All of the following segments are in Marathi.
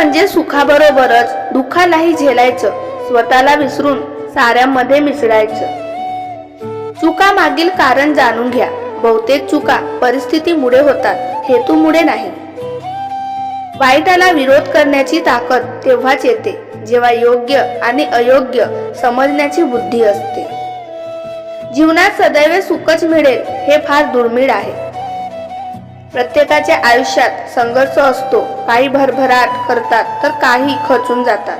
म्हणजे सुखाबरोबरच दुःखालाही झेलायचं. स्वतःला विसरून साऱ्यामध्ये मिसळायचं. चुका मागील कारण जाणून घ्या. बहुतेक चुका परिस्थितीमुळे होतात हेतूमुळे नाही. वाईटाला विरोध करण्याची ताकद तेव्हाच येते जेव्हा योग्य आणि अयोग्य समजण्याची बुद्धी असते. जीवनात सदैव सुखच मिळेल हे फार दुर्मिळ आहे. प्रत्येकाच्या आयुष्यात संघर्ष असतो. काही भरभराट करतात तर काही खचून जातात.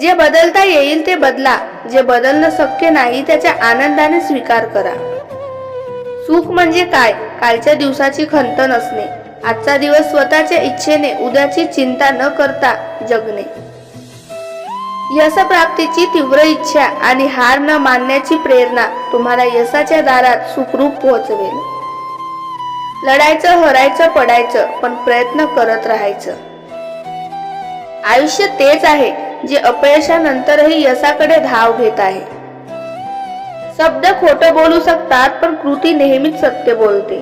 जे बदलता येईल ते बदला. जे बदलणं शक्य नाही त्याच्या आनंदाने स्वीकार करा. सुख म्हणजे काय? कालच्या दिवसाची खंत नसणे. आजचा दिवस स्वतःच्या इच्छेने उद्याची चिंता न करता जगणे. यशप्राप्तीची तीव्र इच्छा आणि हार न मानण्याची प्रेरणा तुम्हाला यशाच्या दारात सुखरूप पोहोचवेल. लढायचं हरायचं पडायचं पण प्रयत्न करत राहायचं. आयुष्य तेच आहे जे अपयशानंतरही यशाकडे धाव घेत आहे. शब्द खोटं बोलू शकतात पण कृती नेहमीच सत्य बोलते.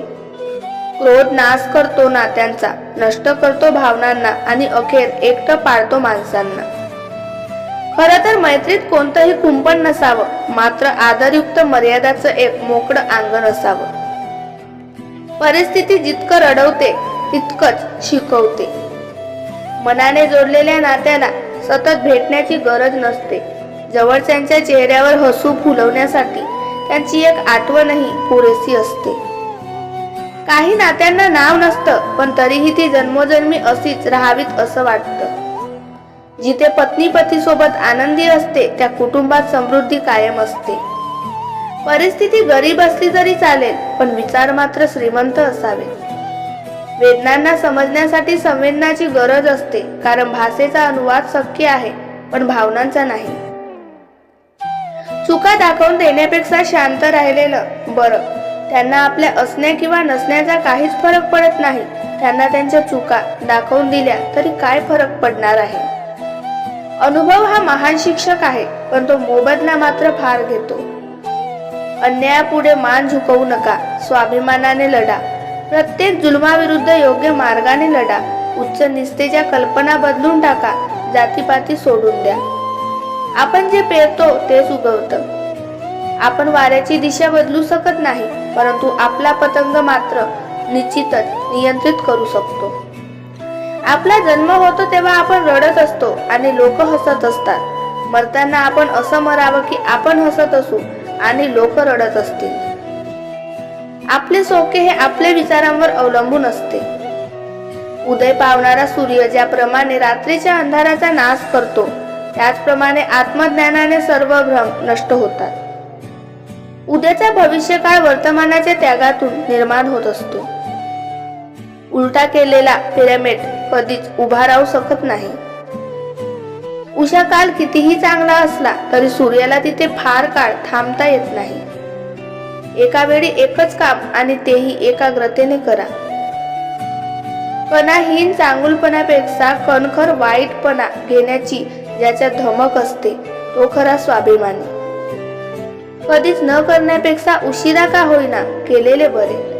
क्रोध नाश करतो नात्यांचा नष्ट करतो भावनांना आणि अखेर एकटं पाळतो माणसांना. खर तर मैत्रीत कोणतंही कुंपण नसावं मात्र आदरयुक्त मर्यादाचं एक मोकळं अंगण असावं. परिस्थिती जितकं रडवते तितकंच शिकवते. मनाने जोडलेल्या नात्याला सतत भेटण्याची गरज नसते. जवळच्यांच्या चेहऱ्यावर हसू फुलवण्यासाठी त्यांची एक आठवणही पुरेशी असते. काही नात्यांना नाव नसतं पण तरीही ती जन्मोजन्मी अशीच राहावीत असं वाटतं. जिथे पत्नी पती सोबत आनंदी असते त्या कुटुंबात समृद्धी कायम असते. परिस्थिती गरीब असली तरी चालेल पण विचार मात्र श्रीमंत असावे. वेदनांना समजण्यासाठी संवेदनाची गरज असते कारण भाषेचा अनुवाद शक्य आहे पण भावनांचा नाही. चुका दाखवून देण्यापेक्षा शांत राहिलेलं बरं. त्यांना आपल्या असण्या किंवा नसण्याचा काहीच फरक पडत नाही. त्यांना त्यांच्या चुका दाखवून दिल्या तरी काय फरक पडणार आहे? अनुभव हा महान शिक्षक आहे पण तो मोबदला मात्र फार घेतो. अन्यायापुढे मान झुकवू नका. स्वाभिमानाने लढा. प्रत्येक जुलमाविरुद्ध योग्य मार्गाने लढा. उच्च निस्तेच्या कल्पना बदलून टाका. जातीपाती सोडून द्या. आपण जे पेरतो तेच उगवतं. आपण वाऱ्याची दिशा बदलू शकत नाही परंतु आपला पतंग मात्र निश्चितच नियंत्रित करू शकतो. आपला जन्म होतो तेव्हा आपण रडत असतो आणि लोक हसत असतात. मरताना आपण असं मरावं की आपण हसत असू. आणि लोक रडत असतील. आपले सोके हे आपल्या विचारांवर अवलंबून असते. उदय पावणारा सूर्य ज्याप्रमाणे रात्रीच्या अंधाराचा नाश करतो त्याचप्रमाणे आत्मज्ञानाने सर्व भ्रम नष्ट होतात. उद्याचा भविष्यकाळ वर्तमानाच्या त्यागातून निर्माण होत असतो. उलटा केलेला पिरॅमिड कधीच उभा राहू शकत नाही. उषा काल कितीही चांगला असला तरी सूर्याला तिथे फार काळ थांबता येत नाही. एका वेळी एकच काम आणि तेही एकाग्रतेने करा. कणाहीन चांगुलपणापेक्षा कणखर वाईटपणा घेण्याची ज्याच्या धमक असते तो खरा स्वाभिमानी. कधीच न करण्यापेक्षा उशिरा का होईना केलेले बरे.